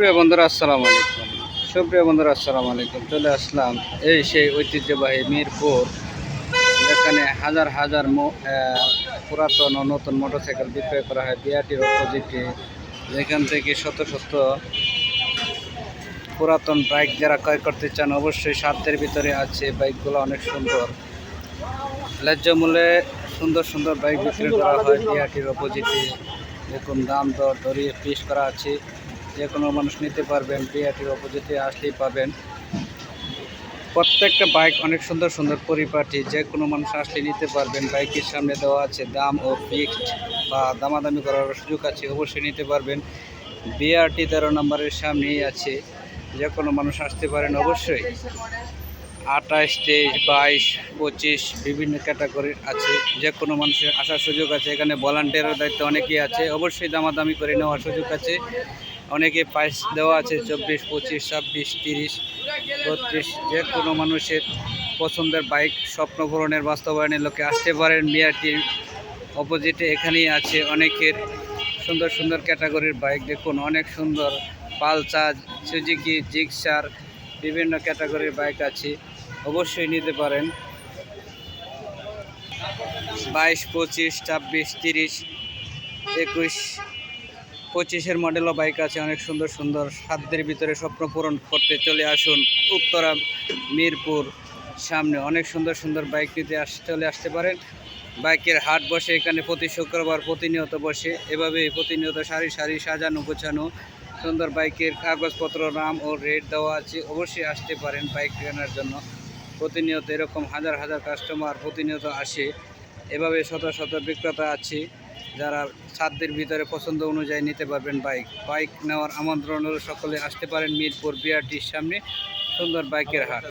সুপ্রিয় বন্ধুরা, আসসালামু আলাইকুম। সুপ্রিয় বন্ধুরা, আসসালামু আলাইকুম। চলে আসলাম এই সেই ঐতিহ্যবাহী মিরপুর, যেখানে হাজার হাজার পুরাতন ও নতুন মোটরসাইকেল বিক্রয় করা হয় বিআরটির অপোজিটে যেখান থেকে শত শত পুরাতন বাইক যারা ক্রয় করতে চান, অবশ্যই সাধ্যের ভিতরে আছে। বাইকগুলো অনেক সুন্দর। ন্যায্য মূল্যে সুন্দর সুন্দর বাইক বিক্রি করা হয় বিআরটির অপোজিটে দেখুন, দাম দর ধরিয়ে পিস করা আছে। যে কোনো মানুষ নিতে পারবেন বিআরটির অপোজিটে আসলেই পাবেন। প্রত্যেকটা বাইক অনেক সুন্দর সুন্দর পরিপাটি, যে কোনো মানুষ আসলে নিতে পারবেন। বাইকের সামনে দেওয়া আছে দাম ও ফিক্সড বা দামাদামি করার সুযোগ আছে, অবশ্যই নিতে পারবেন। বিআরটি তেরো নম্বরের সামনেই আছে, যে কোনো মানুষ আসতে পারেন অবশ্যই। আঠাশ, তেইশ, বাইশ, পঁচিশ, বিভিন্ন ক্যাটাগরির আছে, যে কোনো মানুষের আসার সুযোগ আছে। এখানে ভলান্টিয়ারের দায়িত্ব অনেকেই আছে, অবশ্যই দামাদামি করে নেওয়ার সুযোগ আছে। অনেকে প্রাইস দেওয়া আছে, চব্বিশ, পঁচিশ, ছাব্বিশ, তিরিশ, বত্রিশ, যে কোনো মানুষের পছন্দের বাইক স্বপ্ন পূরণের বাস্তবায়নের লোকে আসতে পারেন। বিআরটির অপোজিটে এখানেই আছে অনেকের সুন্দর সুন্দর ক্যাটাগরির বাইক। দেখুন, অনেক সুন্দর পালসার, সুজুকি, জিক্সার, বিভিন্ন ক্যাটাগরির বাইক আছে। অবশ্যই নিতে পারেন। বাইশ, পঁচিশ, ছাব্বিশ, তিরিশ, একুশ পঁচিশের মডেলও বাইক আছে, অনেক সুন্দর সুন্দর। সাধ্যের ভিতরে স্বপ্ন পূরণ করতে চলে আসুন। উত্তরা, মিরপুর, সামনে অনেক সুন্দর সুন্দর বাইক নিতে আস, চলে আসতে পারেন। বাইকের হাট বসে, এখানে প্রতি শুক্রবার প্রতিনিয়ত বসে। এভাবে প্রতিনিয়ত সারি সারি সাজানো গোছানো। সুন্দর বাইকের কাগজপত্র, নাম ও রেট দেওয়া আছে। অবশ্যই আসতে পারেন বাইক কেনার জন্য। প্রতিনিয়ত এরকম হাজার হাজার কাস্টমার প্রতিনিয়ত আসে। এভাবে শত শত বিক্রেতা আছে। যারা সাধ্যের ভিতরে পছন্দ অনুযায়ী নিতে পারবেন বাইক। বাইক নেওয়ার আমন্ত্রণ সকলে। আসতে পারেন মিরপুর বিআরটির সামনে। সুন্দর বাইকের হাট।